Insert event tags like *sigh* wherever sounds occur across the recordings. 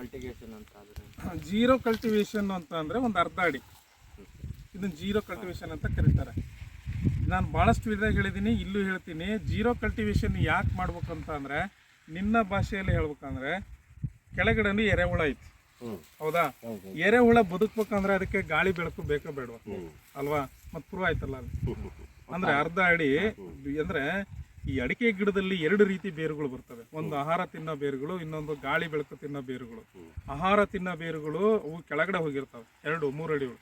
ಕಲ್ಟಿಗೇಷನ್ ಅಂತ ಆದ್ರೆ? Zero cultivation ಅಂತ ಅಂದರೆ ಒಂದು ಅರ್ಧ ಅಡಿ. ಇದನ್ನ ಜೀರೋ ಕಲ್ಟಿವೇಶನ್ ಅಂತ ಕರೀತಾರೆ. ನಾನು ಭಾಳಷ್ಟು ವಿಧಾಗ ಹೇಳಿದ್ದೀನಿ ಇಲ್ಲೂ ಹೇಳ್ತೀನಿ. ಜೀರೋ ಕಲ್ಟಿವೇಶನ್ ಯಾಕೆ ಮಾಡ್ಬೇಕಂತ ಅಂದರೆ ನಿನ್ನ ಭಾಷೆಯಲ್ಲಿ ಹೇಳ್ಬೇಕಂದ್ರೆ ಕೆಳಗಡೆ ಎರೆಹುಳ ಐತಿ. ಹೌದಾ? ಎರೆಹುಳ ಬದುಕ್ಬೇಕಂದ್ರೆ ಅದಕ್ಕೆ ಗಾಳಿ ಬೆಳಕು ಬೇಕೋ ಬೇಡವಾ? ಅಲ್ವಾ? ಮತ್ತು ಪ್ರೂವ್ ಆಯ್ತಲ್ಲ ಅದು? ಅಂದ್ರೆ ಅರ್ಧ ಅಡಿ ಅಂದ್ರೆ ಈ ಅಡಿಕೆ ಗಿಡದಲ್ಲಿ ಎರಡು ರೀತಿ ಬೇರುಗಳು ಬರ್ತವೆ. ಒಂದು ಆಹಾರ ತಿನ್ನೋ ಬೇರುಗಳು, ಇನ್ನೊಂದು ಗಾಳಿ ಬೆಳಕು ತಿನ್ನೋ ಬೇರುಗಳು. ಆಹಾರ ತಿನ್ನೋ ಬೇರುಗಳು ಅವು ಕೆಳಗಡೆ ಹೋಗಿರ್ತವೆ, ಎರಡು, ಮೂರು ಅಡಿಗಳು.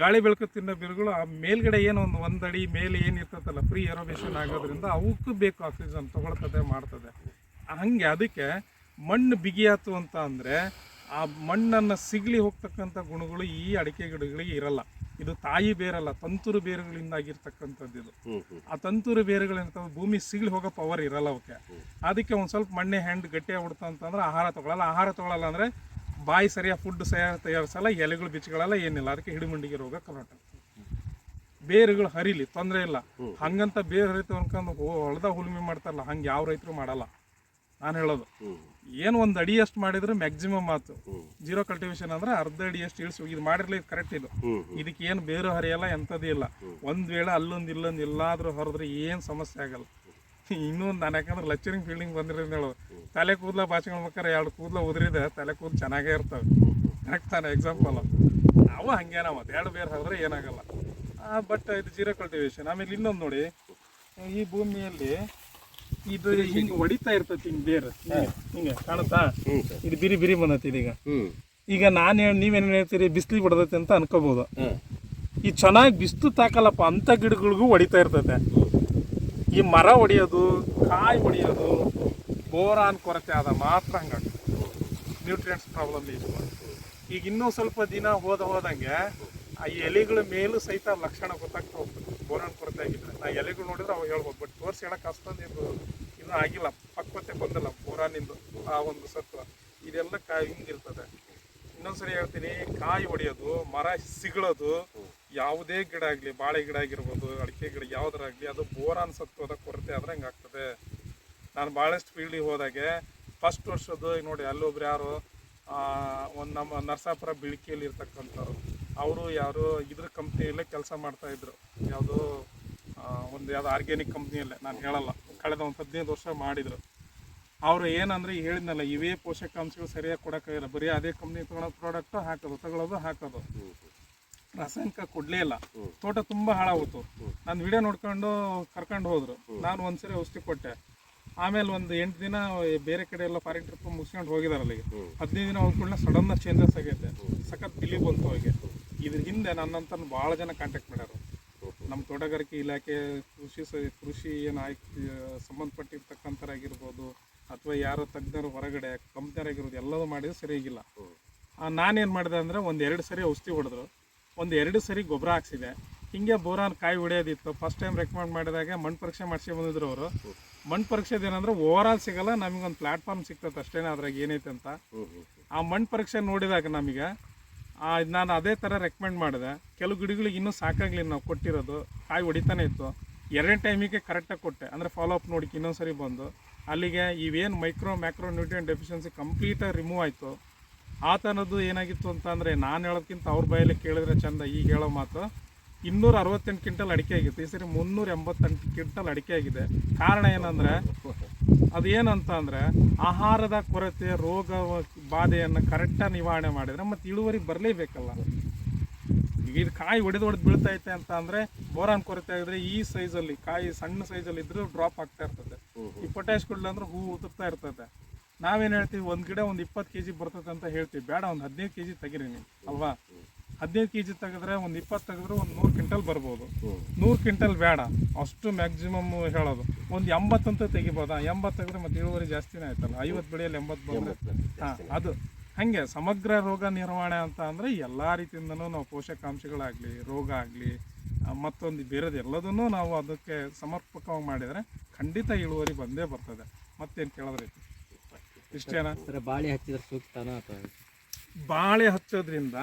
ಗಾಳಿ ಬೆಳಕು ತಿನ್ನೋ ಬೇರುಗಳು, ಆ ಮೇಲ್ಗಡೆ ಏನು ಒಂದು ಒಂದು ಅಡಿ ಮೇಲೆ ಏನು ಇರ್ತದಲ್ಲ ಫ್ರೀ ಏರೋಬೇಷನ್ ಆಗೋದ್ರಿಂದ ಅವಕ್ಕೂ ಬೇಕು ಆಕ್ಸಿಜನ್ ತೊಗೊಳ್ತದೆ, ಮಾಡ್ತದೆ. ಹಾಗೆ ಅದಕ್ಕೆ ಮಣ್ಣು ಬಿಗಿಯಾತು ಅಂತ ಅಂದರೆ ಆ ಮಣ್ಣನ್ನು ಸಿಗ್ಲಿ ಹೋಗ್ತಕ್ಕಂಥ ಗುಣಗಳು ಈ ಅಡಿಕೆ ಗಿಡಗಳಿಗೆ ಇರಲ್ಲ. ಇದು ತಾಯಿ ಬೇರಲ್ಲ ತಂತುರು ಬೇರುಗಳಿಂದ ಆಗಿರ್ತಕ್ಕಂಥದ್ದು ಇದು ಆ ತಂತುರು ಬೇರುಗಳಿರ್ತಾವೆ ಭೂಮಿ ಸಿಗ್ಲಿ ಹೋಗೋ ಪವರ್ ಇರಲ್ಲ ಅವಕ್ಕೆ. ಅದಕ್ಕೆ ಒಂದು ಸ್ವಲ್ಪ ಮಣ್ಣೆ ಹ್ಯಾಂಡ್ ಗಟ್ಟಿ ಆಗ್ಬಿಡ್ತು ಅಂತಂದ್ರೆ ಆಹಾರ ತಗೊಳಲ್ಲ. ಆಹಾರ ತಗೊಳಲ್ಲ ಅಂದ್ರೆ ಬಾಯಿ ಸರಿಯಾಗಿ ಫುಡ್ ಸರಿಯಾಗಿ ತಯಾರಿಸಲ್ಲ ಎಲೆಗಳು ಬಿಚ್ಚಗಳಲ್ಲ ಏನಿಲ್ಲ. ಅದಕ್ಕೆ ಹಿಡಿಮಂಡಿಗೆ ರೋಗ ಕರ್ನಾಟಕ ಬೇರುಗಳು ಹರಿಲಿ ತೊಂದರೆ ಇಲ್ಲ. ಹಂಗಂತ ಬೇರು ಹರಿತು ಅನ್ಕೊಂಡು ಹೊಳ್ದ ಉಳುಮೆ ಮಾಡ್ತಾರಲ್ಲ ಹಂಗೆ ಯಾವ ರೈತರು ಮಾಡಲ್ಲ. ನಾನು ಹೇಳೋದು. ಏನು ಒಂದು ಅಡಿ ಅಷ್ಟು ಮಾಡಿದ್ರೆ ಮ್ಯಾಕ್ಸಿಮಮ್ ಆಯ್ತು ಜೀರೋ ಕಲ್ಟಿವೇಶನ್ ಅಂದ್ರೆ ಅರ್ಧ ಅಡಿ ಅಷ್ಟು ಇಳಿಸಿ ಇದು ಮಾಡಿರ್ಲಿ ಕರೆಕ್ಟ್ ಇದು. ಇದಕ್ಕೆ ಏನು ಬೇರು ಹರಿಯಲ್ಲ ಎಂಥದ್ದು ಇಲ್ಲ. ಒಂದು ವೇಳೆ ಅಲ್ಲೊಂದು ಇಲ್ಲೊಂದು ಎಲ್ಲಾದರೂ ಹೊರದ್ರೆ ಏನು ಸಮಸ್ಯೆ ಆಗಲ್ಲ. ಇನ್ನೊಂದು ನಾನು ಯಾಕಂದ್ರೆ ಲೆಕ್ಚರಿಂಗ್ ಫೀಲ್ಡಿಂಗ್ ಬಂದಿರೋದು ಹೇಳೋದು ತಲೆ ಕೂದಲ ಬಾಚ್ಕೊಳ್ಬೇಕಾರೆ ಎರಡು ಕೂದಲ ಉದುರಿದೆ ತಲೆ ಕೂದಲು ಚೆನ್ನಾಗೇ ಇರ್ತವೆ. ಕರೆಕ್ಟ್ ತಾನೆ ಎಕ್ಸಾಂಪಲ್ ಅವ ಹಂಗೇನ ಮತ್ತೆ ಎರಡು ಬೇರೆ ಹರಿದ್ರೆ ಏನಾಗಲ್ಲ. ಬಟ್ ಇದು ಜೀರೋ ಕಲ್ಟಿವೇಶನ್ ಆಮೇಲೆ ಇನ್ನೊಂದು ನೋಡಿ ಈ ಭೂಮಿಯಲ್ಲಿ ಇದು ಹಿಂಗೆ ಹೊಡಿತಾ ಇರ್ತೈತಿ ಹಿಂಗೆ ಬೇರು. ಹಿಂಗೆ ಕಾಣುತ್ತಾ? ಇದು ಬಿರಿ ಬಿರಿ ಬಂದೈತಿ ಇದೀಗ ಈಗ ನಾನು ಹೇಳಿ ನೀವೇನು ಹೇಳ್ತೀರಿ? ಬಿಸ್ಲಿ ಹೊಡೆದೈತೆ ಅಂತ ಅನ್ಕೋಬಹುದು ಈ ಚೆನ್ನಾಗಿ ಬಿಸ್ತು ತಾಕಲ್ಲಪ್ಪ ಅಂತ ಗಿಡಗಳಿಗೂ ಹೊಡಿತಾ ಇರ್ತೈತೆ. ಈ ಮರ ಹೊಡಿಯೋದು ಕಾಯಿ ಹೊಡಿಯೋದು ಬೋರಾನ್ ಕೊರತೆ ಆದ ಮಾತ್ರ ಹಂಗ ನ್ಯೂಟ್ರಿಯೆಂಟ್ಸ್ ಪ್ರಾಬ್ಲಮ್ ಇದು ಈಗ ಇನ್ನೂ ಸ್ವಲ್ಪ ದಿನ ಹೋದ ಹೋದಂಗೆ ಆ ಎಲೆಗಳ ಮೇಲೂ ಸಹಿತ ಲಕ್ಷಣ ಗೊತ್ತಾಗ್ತಾ ಹೋಗ್ತದೆ. ಬೋರಾನ್ ಕೊರತೆ ಆಗಿದ್ರೆ ನಾ ಎಲೆಗಳು ನೋಡಿದ್ರೆ ಅವಾಗ ಹೇಳ್ಬೋದು ಬಟ್ ತೋರಿಸಿ ಹೇಳಕ್ಕೆ ಅಷ್ಟೊಂದು ಇದು ಇನ್ನೂ ಆಗಿಲ್ಲ. ಪಕ್ವತೆ ಬಂದಿಲ್ಲ ಬೋರಾನಿಂದು ಆ ಒಂದು ಸತ್ವ ಇದೆಲ್ಲ ಕಾಯಿ ಹಿಂಗಿರ್ತದೆ. ಇನ್ನೊಂದ್ಸರಿ ಹೇಳ್ತೀನಿ, ಕಾಯಿ ಹೊಡೆಯೋದು, ಮರ ಸಿಗಳೋದು, ಯಾವುದೇ ಗಿಡ ಆಗಲಿ, ಬಾಳೆ ಗಿಡ ಆಗಿರ್ಬೋದು, ಅಡಿಕೆ ಗಿಡ ಯಾವುದ್ರಾಗಲಿ ಅದು ಬೋರಾನ್ ಸತ್ವದ ಕೊರತೆ ಆದ್ರೆ ಹಂಗಾಗ್ತದೆ ನಾನು ಭಾಳಷ್ಟು ಫೀಲ್ಡಿಗೆ ಹೋದಾಗೆ ಫಸ್ಟ್ ವರ್ಷದ್ದು ನೋಡಿ ಅಲ್ಲೊಬ್ರು ಯಾರು ಒಂದು ನಮ್ಮ ನರಸಾಪುರ ಬಿಳಿಕೆಯಲ್ಲಿ ಇರ್ತಕ್ಕಂಥವ್ರು ಅವರು ಯಾರು ಇದ್ರ ಕಂಪ್ನಿಯಲ್ಲೇ ಕೆಲಸ ಮಾಡ್ತಾ ಇದ್ರು. ಯಾವುದೋ ಒಂದು ಯಾವುದೋ ಆರ್ಗ್ಯಾನಿಕ್ ಕಂಪ್ನಿಯಲ್ಲೇ, ನಾನು ಹೇಳಲ್ಲ. ಕಳೆದ ಒಂದು ಹದಿನೈದು ವರ್ಷ ಮಾಡಿದರು. ಅವರು ಏನಂದರೆ ಹೇಳಿದ್ನಲ್ಲ, ಇವೇ ಪೋಷಕಾಂಶಗಳು ಸರಿಯಾಗಿ ಕೊಡೋಕ್ಕಾಗಿಲ್ಲ. ಬರೀ ಅದೇ ಕಂಪ್ನಿ ತೊಗೊಳೋ ಪ್ರಾಡಕ್ಟು ಹಾಕೋದು ತಗೊಳ್ಳೋದು ಹಾಕೋದು. ರಾಸಾಯನಿಕ ಕೊಡಲೇ ಇಲ್ಲ. ತೋಟ ತುಂಬ ಹಾಳಾಗುತ್ತು ನಾನು ವಿಡಿಯೋ ನೋಡ್ಕೊಂಡು ಕರ್ಕೊಂಡು ಹೋದರು. ನಾನು ಒಂದ್ಸರಿ ಔಷಧಿ ಕೊಟ್ಟೆ. ಆಮೇಲೆ ಒಂದು ಎಂಟು ದಿನ ಬೇರೆ ಕಡೆ ಎಲ್ಲ ಫಾರಿನ್ ಟ್ರಿಪ್ ಮುಗಿಸ್ಕೊಂಡು ಹೋಗಿದಾರೆ ಅಲ್ಲಿಗೆ ಹದಿನೈದು ದಿನ ಹೋಗ್ಕೊಂಡ ಸಡನ್ ಚೇಂಜಸ್ ಆಗೈತೆ. ಸಖತ್ ಬಿಲಿ ಬಂತು ಹೋಗಿ ಇದ್ರ ಹಿಂದೆ ನನ್ನಂತ ಭಾಳ ಜನ ಕಾಂಟ್ಯಾಕ್ಟ್ ಮಾಡ್ಯಾರ. ನಮ್ಮ ತೋಟಗಾರಿಕೆ ಇಲಾಖೆ ಕೃಷಿ ಸ, ಕೃಷಿ ಏನು ಆಯ್ತು ಸಂಬಂಧಪಟ್ಟಿರ್ತಕ್ಕಂಥರಾಗಿರ್ಬೋದು ಅಥವಾ ಯಾರೋ ತಜ್ಞರು ಹೊರಗಡೆ ಕಂಪ್ನಿಯರಾಗಿರ್ಬೋದು ಎಲ್ಲವೂ ಮಾಡಿದ್ರೆ ಸರಿಯಾಗಿಲ್ಲ ನಾನೇನು ಮಾಡಿದೆ ಅಂದರೆ ಒಂದು ಎರಡು ಸರಿ ಔಷಧಿ ಹೊಡೆದ್ರು. ಒಂದು ಎರಡು ಸರಿ ಗೊಬ್ಬರ ಹಾಕ್ಸಿದೆ. ಹಿಂಗೆ ಬೋರಾನ್ ಕಾಯಿ ಹೊಡೆಯೋದಿತ್ತು. ಫಸ್ಟ್ ಟೈಮ್ ರೆಕಮೆಂಡ್ ಮಾಡಿದಾಗ ಮಣ್ಣು ಪರೀಕ್ಷೆ ಮಾಡಿಸಿ ಬಂದಿದ್ರು ಅವರು. ಮಣ್ಣು ಪರೀಕ್ಷೆದು ಏನಂದ್ರೆ ಓವರ್ ಆಲ್ ಸಿಗಲ್ಲ, ನಮಗೊಂದು ಪ್ಲಾಟ್ಫಾರ್ಮ್ ಸಿಗ್ತದೆ ಅಷ್ಟೇನೆ ಅದ್ರಾಗ ಏನೈತೆ ಅಂತ. ಆ ಮಣ್ಣು ಪರೀಕ್ಷೆ ನೋಡಿದಾಗ ನಮಗೆ ನಾನು ಅದೇ ಥರ ರೆಕಮೆಂಡ್ ಮಾಡಿದೆ. ಕೆಲವು ಗಿಡಗಳಿಗೆ ಇನ್ನೂ ಸಾಕಾಗಲಿಲ್ಲ ನಾವು ಕೊಟ್ಟಿರೋದು. ಕಾಯಿ ಹೊಡಿತಾನೆ ಇತ್ತು. ಎರಡನೇ ಟೈಮಿಗೆ ಕರೆಕ್ಟಾಗಿ ಕೊಟ್ಟೆ. ಅಂದರೆ ಫಾಲೋ ಅಪ್ ನೋಡಿಕ್ಕೆ ಇನ್ನೊಂದು ಸರಿ ಬಂದು. ಅಲ್ಲಿಗೆ ಇವೇನು ಮೈಕ್ರೋ ಮ್ಯಾಕ್ರೋ ನ್ಯೂಟ್ರಿಯನ್ ಡೆಫಿಷಿಯನ್ಸಿ ಕಂಪ್ಲೀಟಾಗಿ ರಿಮೂವ್ ಆಯಿತು. ಆ ಥರದ್ದು ಏನಾಗಿತ್ತು ಅಂತ ಅಂದರೆ, ನಾನು ಹೇಳೋದಕ್ಕಿಂತ ಅವ್ರ ಬಾಯಲ್ಲಿ ಕೇಳಿದ್ರೆ ಚಂದ, ಈಗ ಹೇಳೋ ಮಾತು. ಇನ್ನೂರ ಅರವತ್ತೆಂಟು ಕ್ವಿಂಟಲ್ ಅಡಿಕೆ ಆಗಿತ್ತು. ಈ ಸರಿ ಮುನ್ನೂರ ಎಂಬತ್ತೆಂಟು ಕ್ವಿಂಟಲ್ ಅಡಿಕೆ ಆಗಿದೆ. ಕಾರಣ ಏನಂದರೆ, ಅದು ಏನಂತ ಅಂದರೆ, ಆಹಾರದ ಕೊರತೆ, ರೋಗ ಬಾಧೆಯನ್ನು ಕರೆಕ್ಟಾಗಿ ನಿವಾರಣೆ ಮಾಡಿದರೆ ಮತ್ತು ಇಳುವರಿ ಬರಲೇಬೇಕಲ್ಲ. ಈಗ ಇದು ಕಾಯಿ ಒಡೆದು ಹೊಡೆದು ಬೀಳ್ತೈತೆ ಅಂತ ಅಂದರೆ ಬೋರಾನ್ ಕೊರತೆ ಆಗಿದ್ರೆ ಈ ಸೈಜಲ್ಲಿ ಕಾಯಿ ಸಣ್ಣ ಸೈಜಲ್ಲಿ ಇದ್ರೂ ಡ್ರಾಪ್ ಆಗ್ತಾ ಇರ್ತದೆ. ಈ ಪೊಟ್ಯಾಶ್ ಕೊಡ್ಲಿ ಅಂದ್ರೆ ಹೂ ಉದುರ್ತಾ ಇರ್ತದೆ. ನಾವೇನು ಹೇಳ್ತೀವಿ, ಒಂದು ಗಿಡ ಒಂದು ಇಪ್ಪತ್ತು ಕೆ ಜಿ ಬರ್ತದೆ ಅಂತ ಹೇಳ್ತೀವಿ. ಬೇಡ, ಒಂದು ಹದಿನೈದು ಕೆ ಜಿ ತೆಗೀರಿ ನೀವು, ಅಲ್ವಾ? ಹದಿನೈದು ಕೆ ಜಿ ತೆಗೆದ್ರೆ ಒಂದು ಇಪ್ಪತ್ತು ತೆಗೆದ್ರೆ ಒಂದು ನೂರು ಕ್ವಿಂಟಲ್ ಬರ್ಬೋದು. ನೂರು ಕ್ವಿಂಟಲ್ ಬೇಡ. ಅಷ್ಟು ಮ್ಯಾಕ್ಸಿಮಮ್ ಹೇಳೋದು. ಒಂದು ಎಂಬತ್ತಂತೂ ತೆಗಿಬೋದಾ? ಎಂಬತ್ತು ತೆಗೆದ್ರೆ ಮತ್ತೆ ಇಳುವರಿ ಜಾಸ್ತಿನೇ ಆಯ್ತಲ್ಲ? ಐವತ್ತು ಬೆಳೆಯಲ್ಲಿ ಎಂಬತ್ತು ಬಂದರೆ? ಹಾಂ ಅದು. ಹಾಗೆ ಸಮಗ್ರ ರೋಗ ನಿರ್ವಹಣೆ ಅಂತ ಅಂದರೆ ಎಲ್ಲ ರೀತಿಯಿಂದನೂ ನಾವು ಪೋಷಕಾಂಶಗಳಾಗಲಿ ರೋಗ ಆಗಲಿ ಮತ್ತೊಂದು ಬೇರೆದು ಎಲ್ಲದನ್ನೂ ನಾವು ಅದಕ್ಕೆ ಸಮರ್ಪಕವಾಗಿ ಮಾಡಿದರೆ ಖಂಡಿತ ಇಳುವರಿ ಬಂದೇ ಬರ್ತದೆ. ಮತ್ತೇನು ಕೇಳೋದ್ರೈತಿ ಇಷ್ಟೇನಾ? ಸರ್ ಬಾಳೆ ಹಚ್ಚಿದ್ರೆ ಸೂಕ್ತನಾ ಅಥವಾ? ಬಾಳೆ ಹಚ್ಚೋದ್ರಿಂದ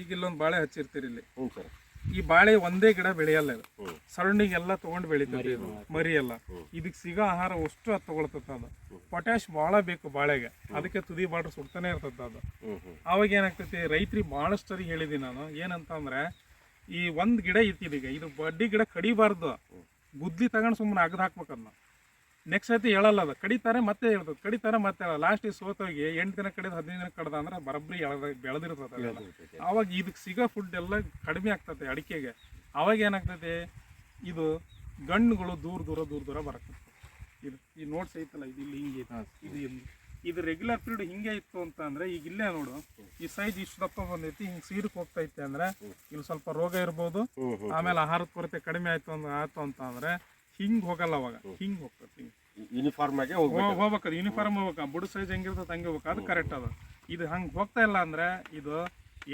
ಈಗ ಇಲ್ಲೊಂದು ಬಾಳೆ ಹಚ್ಚಿರ್ತೀರಿ ಇಲ್ಲಿ. ಹ್ಞೂ ಸರ್. ಈ ಬಾಳೆ ಒಂದೇ ಗಿಡ ಬೆಳೆಯಲ್ಲ ಇದು. ಸರೌಂಡಿಂಗ್ ಎಲ್ಲ ತಗೊಂಡು ಬೆಳಿತದೆ ಇದು ಮರಿ ಎಲ್ಲ. ಇದಕ್ಕೆ ಸಿಗೋ ಆಹಾರ ಅಷ್ಟು ಅದು. ತಗೊಳ್ತದ ಅದು ಪೊಟ್ಯಾಶ್ ಭಾಳ ಬೇಕು ಬಾಳೆಗೆ. ಅದಕ್ಕೆ ತುದಿ ಬಾಡ್ರ್ ಸುಡ್ತಾನೆ ಇರ್ತದ ಅದು. ಅವಾಗ ಏನಾಗ್ತೈತಿ ರೈತರಿಗೆ ಭಾಳಷ್ಟು ಸರಿ ಹೇಳಿದ್ದೀನಿ ನಾನು. ಏನಂತಂದ್ರೆ ಈ ಒಂದು ಗಿಡ ಇರ್ತಿದೀಗ ಇದು ಬಡ್ಡಿ ಗಿಡ ಕಡಿಬಾರ್ದು. ಗುದ್ಲಿ ತಗೊಂಡು ಸುಮ್ಮನೆ ಅಗದು ಹಾಕ್ಬೇಕು ಅದನ್ನ ನೆಕ್ಸ್ಟ್ ಸತಿ ಹೇಳಲ್ಲ ಅದು. ಕಡಿತಾರೆ ಮತ್ತೆ ಹೇಳ್ತದೆ. ಕಡಿತಾರೆ ಮತ್ತೆ ಲಾಸ್ಟಿಗೆ ಸೋತೋಗಿ ಎಂಟು ದಿನ ಕಡಿದ ಹದಿನೈದು ದಿನ ಕಡ್ದ ಅಂದ್ರೆ ಬರಬ್ರಿ ಎಳ್ದ ಬೆಳೆದಿರ್ತದೆ ಅವಾಗ ಇದಕ್ಕೆ ಸಿಗೋ ಫುಡ್ ಎಲ್ಲ ಕಡಿಮೆ ಆಗ್ತದೆ ಅಡಿಕೆಗೆ. ಅವಾಗ ಏನಾಗ್ತದೆ? ಇದು ಗಣ್ಣುಗಳು ದೂರ ದೂರ ದೂರ ದೂರ ಬರಕತ್ತೆ ಇದು ಈ ನೋಟ್ಸ್ ಐತಲ್ಲ ಇದು ಇಲ್ಲಿ ಹಿಂಗೆ ಇದು ಇಲ್ಲಿ. ಇದು ರೆಗ್ಯುಲರ್ ಪೀರಿಯಡ್ ಹಿಂಗೆ ಇತ್ತು ಅಂತ ಅಂದ್ರೆ ಈಗ ಇಲ್ಲೇ ನೋಡು. ಈ ಸೈಜ್ ಇಷ್ಟು ದಪ್ಪ ಬಂದೈತಿ ಹಿಂಗೆ ಸೀದಕ್ಕೆ ಹೋಗ್ತೈತೆ ಅಂದ್ರೆ ಇಲ್ಲಿ ಸ್ವಲ್ಪ ರೋಗ ಇರ್ಬೋದು. ಆಮೇಲೆ ಆಹಾರದ ಕೊರತೆ ಕಡಿಮೆ ಆಯ್ತು ಆಯ್ತು ಅಂತ ಅಂದ್ರೆ ಹಿಂಗ್ ಹೋಗಲ್ಲ ಅವಾಗ. ಹಿಂಗ್ ಹೋಗ್ತೈತಿ ಹಿಂಗ್. ಯೂನಿಫಾರ್ಮ್ ಆಗಿ ಹೋಗ್ಬೇಕು. ಯೂನಿಫಾರ್ಮ್ ಹೋಗ್ಬೇಕು. ಬುಡ ಸೈಜ್ ಹೆಂಗಿರ್ತದೆ ಹಂಗೆ ಹೋಗ್ಬೇಕು. ಅದು ಕರೆಕ್ಟ್ ಅದು. ಇದು ಹಂಗೆ ಹೋಗ್ತಾ ಇಲ್ಲ ಅಂದ್ರೆ ಇದು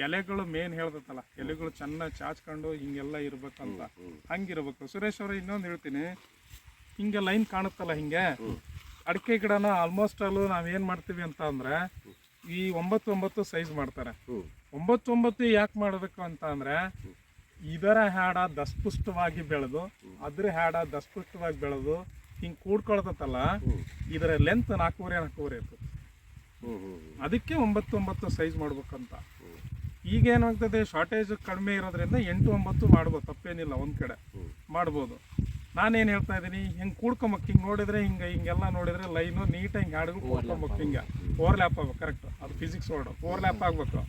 ಎಲೆಗಳು ಮೇನ್ ಹೇಳ್ತೈತಲ್ಲ. ಎಲೆಗಳು ಚೆನ್ನಾಗಿ ಚಾಚ್ಕೊಂಡು ಹಿಂಗೆಲ್ಲ ಇರ್ಬೇಕಂತ. ಹಂಗಿರ್ಬೇಕು. ಸುರೇಶ್ ಅವ್ರ ಇನ್ನೊಂದು ಹೇಳ್ತೀನಿ. ಹಿಂಗೆ ಲೈನ್ ಕಾಣುತ್ತಲ್ಲ ಹಿಂಗೆ? ಅಡಿಕೆ ಗಿಡನ ಆಲ್ಮೋಸ್ಟ್ ಅಲ್ಲೂ ನಾವೇನು ಮಾಡ್ತೀವಿ ಅಂತ ಅಂದ್ರೆ ಈ ಒಂಬತ್ತು ಒಂಬತ್ತು ಸೈಜ್ ಮಾಡ್ತಾರೆ. ಒಂಬತ್ತು ಒಂಬತ್ತು ಯಾಕೆ ಮಾಡಬೇಕು ಅಂತ ಅಂದ್ರೆ ಇದರ ಹ್ಯಾಡ ದಸ್ಪುಷ್ಟವಾಗಿ ಬೆಳೆದು ಅದ್ರ ಹ್ಯಾಡ ದಸ್ಪುಷ್ಟವಾಗಿ ಬೆಳೆದು ಹಿಂಗೆ ಕೂಡ್ಕೊಳ್ತಲ್ಲ ಇದರ ಲೆಂತ್ ನಾಲ್ಕೂವರೆ ನಾಲ್ಕೂವರೆ ಇರ್ತದೆ. ಅದಕ್ಕೆ ಒಂಬತ್ತು ಒಂಬತ್ತು ಸೈಜ್ ಮಾಡ್ಬೇಕಂತ ಈಗ ಏನಾಗ್ತದೆ ಶಾರ್ಟೇಜ್ ಕಡಿಮೆ ಇರೋದ್ರಿಂದ ಎಂಟು ಒಂಬತ್ತು ಮಾಡ್ಬೋದು ತಪ್ಪೇನಿಲ್ಲ ಒಂದ್ ಕಡೆ. ಮಾಡ್ಬೋದು. ನಾನೇನು ಹೇಳ್ತಾ ಇದ್ದೀನಿ ಹಿಂಗೆ ಕೂಡ್ಕೊಂಬಕ್ ಹಿಂಗೆ ನೋಡಿದ್ರೆ ಹಿಂಗೆ ಹಿಂಗೆಲ್ಲ ನೋಡಿದ್ರೆ ಲೈನು ನೀಟಾಗಿ ಹಿಂಗೆ ಹಾಡುಗಳು ಕೂಡ್ಕೊಂಬಕ್ ಹಿಂಗೆ. ಓವರ್ ಲ್ಯಾಪ್ ಆಗ್ಬೇಕು ಕರೆಕ್ಟ್ ಅದು ಫಿಸಿಕ್ಸ್ ವರ್ಡ್ ಓವರ್ ಲ್ಯಾಪ್ ಆಗ್ಬೇಕು.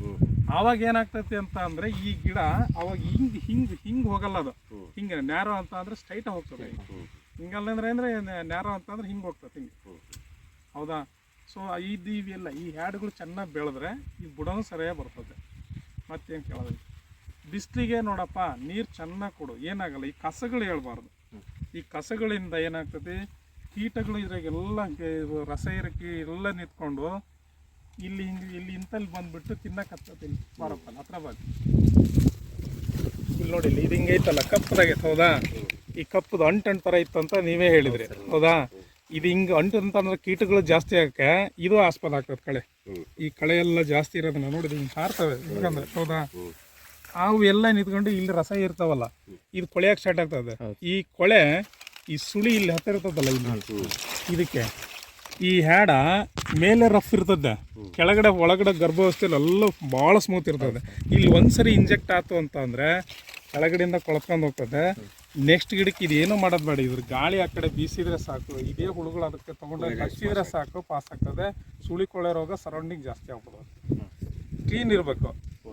ಅವಾಗ ಏನಾಗ್ತೈತಿ ಅಂತ ಅಂದ್ರೆ ಈ ಗಿಡ ಅವಾಗ ಹಿಂಗ್ ಹಿಂಗ್ ಹಿಂಗ್ ಹೋಗಲ್ಲ ಅದು. ಹಿಂಗೆ ನ್ಯಾರೋ ಅಂತ ಅಂದ್ರೆ ಸ್ಟ್ರೈಟ್ ಹೋಗ್ತದೆ. ಹಿಂಗಲ್ಲ ಅಂದ್ರೆ ಅಂದ್ರೆ ನ್ಯಾರೋ ಅಂತ ಅಂದ್ರೆ ಹಿಂಗೆ ಹೋಗ್ತದೆ ಹಿಂಗೆ. ಹೌದಾ? ಸೊ ಇದು ಇವೆಲ್ಲ ಈ ಹ್ಯಾಡ್ಗಳು ಚೆನ್ನಾಗಿ ಬೆಳೆದ್ರೆ ಈ ಬುಡನೂ ಸರಿಯಾಗಿ ಬರ್ತದೆ. ಮತ್ತೇನು ಕೇಳೋದು ಬಿಸಿಲಿಗೆ ನೋಡಪ್ಪ ನೀರು ಚೆನ್ನಾಗಿ ಕೊಡು. ಏನಾಗಲ್ಲ. ಈ ಕಸಗಳು ಹೇಳ್ಬಾರ್ದು. ಈ ಕಸಗಳಿಂದ ಏನಾಗ್ತದೆ? ಕೀಟಗಳು ಇದ್ರಾಗೆಲ್ಲ ಇದು ರಸ ಇರಕ್ಕೆ ಎಲ್ಲ ನಿಂತ್ಕೊಂಡು ಇಲ್ಲಿ ಹಿಂಗೆ ಇಲ್ಲಿ ಇಂತಲ್ಲಿ ಬಂದ್ಬಿಟ್ಟು ತಿನ್ನಕತ್ತತಿ ಬಾರಪ್ಪ ಹತ್ರ ಬಾಗಿ. ಇಲ್ಲಿ ನೋಡಿ ಇಲ್ಲಿ ಹಿಂಗೆ ಐತಲ್ಲ ಕಪ್ಪದಾಗೈತೆ ಹೌದಾ? ಈ ಕಪ್ಪದ ಅಂಟು ಥರ ಇತ್ತು ಅಂತ ನೀವೇ ಹೇಳಿದ್ರಿ, ಹೌದಾ? ಇದು ಹಿಂಗೆ ಅಂಟು ಅಂತಂದ್ರೆ ಕೀಟಗಳು ಜಾಸ್ತಿ ಆಗಕ್ಕೆ ಇದು ಆಸ್ಪದ ಆಗ್ತದೆ ಕಳೆ. ಈ ಕಳೆ ಎಲ್ಲ ಜಾಸ್ತಿ ಇರೋದನ್ನ ನೋಡಿದ್ರೆ ಹಿಂಗೆ ಹಾರ್ತವೆ. ಹೌದಾ? ಅವು ಎಲ್ಲ ನಿಂತ್ಕೊಂಡು ಇಲ್ಲಿ ರಸ ಇರ್ತಾವಲ್ಲ ಇದು ಕೊಳೆಯಕ್ಕೆ ಸ್ಟಾರ್ಟ್ ಆಗ್ತದೆ. ಈ ಕೊಳೆ ಈ ಸುಳಿ ಇಲ್ಲಿ ಹತ್ತಿರ ಇರ್ತದಲ್ಲ ಇಲ್ಲಿ? ಇದಕ್ಕೆ. ಈ ಹ್ಯಾಡ ಮೇಲೆ ರಫ್ ಇರ್ತದೆ. ಕೆಳಗಡೆ ಒಳಗಡೆ ಗರ್ಭಾವಸ್ಥೆಯಲ್ಲಿ ಎಲ್ಲ ಭಾಳ ಸ್ಮೂತ್ ಇರ್ತದೆ. ಇಲ್ಲಿ ಒಂದ್ಸರಿ ಇಂಜೆಕ್ಟ್ ಆಯ್ತು ಅಂತ ಅಂದ್ರೆ ಕೆಳಗಡೆಯಿಂದ ಕೊಳ್ಕೊಂಡು ಹೋಗ್ತದೆ. ನೆಕ್ಸ್ಟ್ ಗಿಡಕ್ಕೆ ಇದೇನು ಮಾಡೋದು ಬೇಡ. ಇದ್ರ ಗಾಳಿ ಆ ಕಡೆ ಬೀಸಿದ್ರೆ ಸಾಕು. ಇದೇ ಹುಳುಗಳು ಅದಕ್ಕೆ ತಗೊಂಡು ಹಚ್ಚಿದ್ರೆ ಸಾಕು ಪಾಸ್ ಆಗ್ತದೆ. ಸುಳಿ ಕೊಳೆ ರೋಗ ಸರೌಂಡಿಂಗ್ ಜಾಸ್ತಿ ಆಗ್ಬಿಡೋದು ಕ್ಲೀನ್ ಇರಬೇಕು.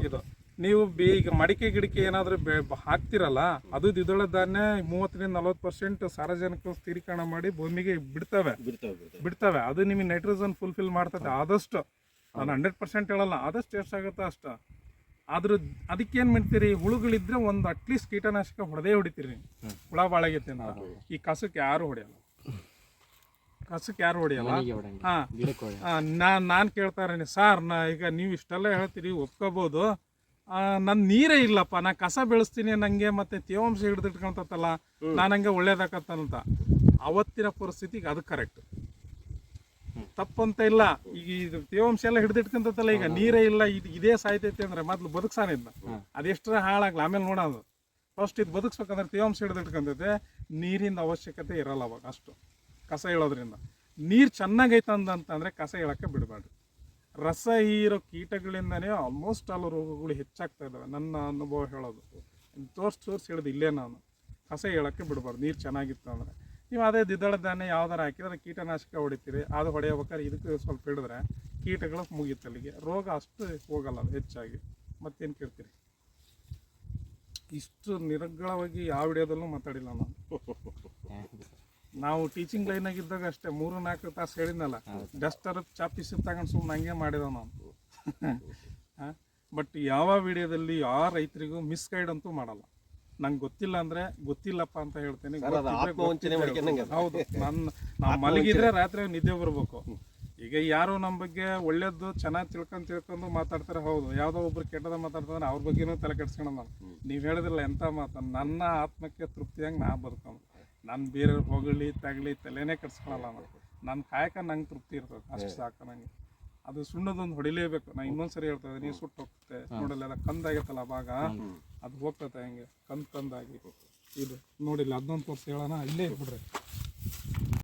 ಇದು. ನೀವು ಬಿ ಈಗ ಮಡಿಕೆ ಗಿಡಕ್ಕೆ ಏನಾದರೂ ಬೆ ಹಾಕ್ತಿರಲ್ಲ ಅದು ದ್ವಿದಳ ಧಾನ್ಯ ಮೂವತ್ತರಿಂದ ನಲ್ವತ್ತು ಪರ್ಸೆಂಟ್ ಸಾರಜನಕ ಸ್ಥಿರೀಕರಣ ಮಾಡಿ ಭೂಮಿಗೆ ಬಿಡ್ತವೆ. ಬಿಡ್ತಾವೆ ಅದು ನಿಮಗೆ ನೈಟ್ರೋಜನ್ ಫುಲ್ಫಿಲ್ ಮಾಡ್ತದೆ. ಆದಷ್ಟು ನಾನು ಹಂಡ್ರೆಡ್ ಪರ್ಸೆಂಟ್ ಹೇಳಲ್ಲ ಆದಷ್ಟು ಎಷ್ಟಾಗುತ್ತೆ ಅಷ್ಟು. ಆದ್ರ ಅದಕ್ಕೆ ಏನು ಮಾಡ್ತೀರಿ? ಹುಳುಗಳಿದ್ರೆ ಒಂದು ಅಟ್ಲೀಸ್ಟ್ ಕೀಟನಾಶಕ ಹೊಡೆದೇ ಹೊಡಿತೀರಿ ನೀವು. ಹುಳ ಬಾಳಾಗೈತೆ ಅಂತ. ಈ ಕಸಕ್ಕೆ ಯಾರು ಹೊಡೆಯಲ್ಲ. ಕಸಕ್ಕೆ ಯಾರು ಹೊಡೆಯಲ್ಲ? ಹಾಂ. ನಾನು ನಾನು ಕೇಳ್ತಾ ಇದ್ದೀನಿ. ಸರ್ ನಾ ಈಗ ನೀವು ಇಷ್ಟೆಲ್ಲ ಹೇಳ್ತೀರಿ ಒಪ್ಕೋಬೋದು. ನನ್ನ ನೀರೇ ಇಲ್ಲಪ್ಪ. ನಾ ಕಸ ಬೆಳೆಸ್ತೀನಿ ನಂಗೆ ಮತ್ತೆ ತೇವಾಂಶ ಹಿಡಿದಿಟ್ಕೊಂತಲ್ಲ ನಾನು ಹಂಗೆ ಒಳ್ಳೇದಾಕತ್ತಂತ. ಅವತ್ತಿನ ಪರಿಸ್ಥಿತಿಗೆ ಅದು ಕರೆಕ್ಟ್ ತಪ್ಪಂತ ಇಲ್ಲ. ಈಗ ಇದು ತೇವಾಂಶ ಎಲ್ಲ ಹಿಡಿದಿಟ್ಕೊಂತಲ್ಲ ಈಗ ನೀರೇ ಇಲ್ಲ ಇದು ಇದೇ ಸಾಯ್ತೈತಿ ಅಂದ್ರೆ ಮೊದ್ಲು ಬದುಕ್ಸಾನಿದ್ದ ಅದೆಷ್ಟರ ಹಾಳಾಗ್ಲಿ. ಆಮೇಲೆ ನೋಡೋದು ಫಸ್ಟ್ ಇದು ಬದುಕ್ಸ್ಬೇಕಂದ್ರೆ ತೇವಾಂಶ ಹಿಡಿದಿಟ್ಕೊಂತೈತೆ. ನೀರಿನ ಅವಶ್ಯಕತೆ ಇರಲ್ಲ ಅವಾಗ ಅಷ್ಟು. ಕಸ ಹೇಳೋದ್ರಿಂದ ನೀರು ಚೆನ್ನಾಗೈತೆ ಅಂತಂದ್ರೆ ಕಸ ಹೇಳಕ್ಕೆ ಬಿಡಬೇಡ್ರಿ ರಸ ಹೀರೋ ಕೀಟಗಳಿಂದನೇ ಆಲ್ಮೋಸ್ಟ್ ಆಲ್ ರೋಗಗಳು ಹೆಚ್ಚಾಗ್ತಾ ಇದ್ದಾವೆ. ನನ್ನ ಅನುಭವ ಹೇಳೋದು. ತೋರ್ಸಿ ತೋರಿಸಿ ಹೇಳೋದು ಇಲ್ಲೇ ನಾನು. ಕಸ ಹೇಳಕ್ಕೆ ಬಿಡಬಾರ್ದು. ನೀರು ಚೆನ್ನಾಗಿತ್ತು ಅಂದರೆ. ನೀವು ಅದೇ ದ್ವಿದಳ ಧಾನ್ಯ ಯಾವ್ದಾರು ಹಾಕಿದ್ರೆ ಕೀಟನಾಶಕ ಹೊಡಿತೀರಿ. ಅದು ಹೊಡೆಯಬೇಕಾದ್ರೆ ಇದಕ್ಕೆ ಸ್ವಲ್ಪ ಹಿಡಿದ್ರೆ ಕೀಟಗಳು ಮುಗಿತಲ್ಲಿಗೆ ರೋಗ ಅಷ್ಟು ಹೋಗಲ್ಲ ಅದು ಹೆಚ್ಚಾಗಿ. ಮತ್ತೇನು ಕೇಳ್ತೀರಿ? ಇಷ್ಟು ನಿರರ್ಗಳವಾಗಿ ಯಾವ ವಿಡಿಯೋದಲ್ಲೂ ಮಾತಾಡಿಲ್ಲ ನಾನು. *laughs* ನಾವು ಟೀಚಿಂಗ್ ಲೈನ್ ಆಗಿದ್ದಾಗ ಅಷ್ಟೇ ಮೂರು ನಾಲ್ಕು ತಾಸು ಹೇಳಿದ್ನಲ್ಲ ಡಸ್ಟರ್ ಚಾಪಿಸ್ ತಗೊಂಡು ಸುಮ್ಮನೆ ಹಂಗೆ ಮಾಡಿದವ ನಾನು ಬಟ್ *laughs* ಯಾವ ವಿಡಿಯೋದಲ್ಲಿ ಯಾವ ರೈತರಿಗೂ ಮಿಸ್ಗೈಡ್ ಅಂತೂ ಮಾಡಲ್ಲ. ನಂಗೆ ಗೊತ್ತಿಲ್ಲ ಅಂದ್ರೆ ಗೊತ್ತಿಲ್ಲಪ್ಪ ಅಂತ ಹೇಳ್ತೇನೆ. ಹೌದು. *laughs* ನನ್ನ ನಾವು ಮಲಗಿದ್ರೆ ರಾತ್ರಿ ನಿದ್ದೆ ಬರಬೇಕು. ಈಗ ಯಾರು ನಮ್ಮ ಬಗ್ಗೆ ಒಳ್ಳೇದು ಚೆನ್ನಾಗಿ ತಿಳ್ಕೊಂಡು ತಿಳ್ಕೊಂಡು ಮಾತಾಡ್ತಾರೆ ಹೌದು. ಯಾವುದೋ ಒಬ್ರು ಕೆಟ್ಟದ ಮಾತಾಡ್ತಾರೆ ಅವ್ರ ಬಗ್ಗೆನೂ ತಲೆ ಕೆಡ್ಸ್ಕೊಳ ನಾನು. ನೀವು ಹೇಳಿದ್ರಲ್ಲ ಎಂಥ ಮಾತು ನನ್ನ ಆತ್ಮಕ್ಕೆ ತೃಪ್ತಿಯಾಗಿ ನಾ ಬದುಕೋನು. ನಾನು ಬೇರೆ ಹೊಗಳಿ ತಗಲಿ ತಲೆನೇ ಕಟ್ಸ್ಕೊಳಲ್ಲ ನಾನು ನನ್ನ ಕಾಯಕ ನಂಗೆ ತೃಪ್ತಿ ಇರ್ತದೆ. ಅಷ್ಟು ಸಾಕು ನನಗೆ ಅದು ಸುಣ್ಣದೊಂದು ಹೊಡಿಲೇಬೇಕು. ನಾ ಇನ್ನೊಂದ್ಸರಿ ಹೇಳ್ತಾ ಇದ್ದೀನಿ ಸುಟ್ಟು ಹೋಗ್ತದೆ. ನೋಡಲ್ಲ ಕಂದಾಗೈತಲ್ಲ ಭಾಗ ಅದು ಹೋಗ್ತದೆ ಹಂಗೆ ಕಂದ್ ಕಂದಾಗಿ. ಇದು ನೋಡಿಲ್ಲ ಅದನ್ನೊಂದು ತೋರಿಸಿ ಹೇಳೋಣ ಇಲ್ಲೇ ಇಟ್ಬಿಡ್ರಿ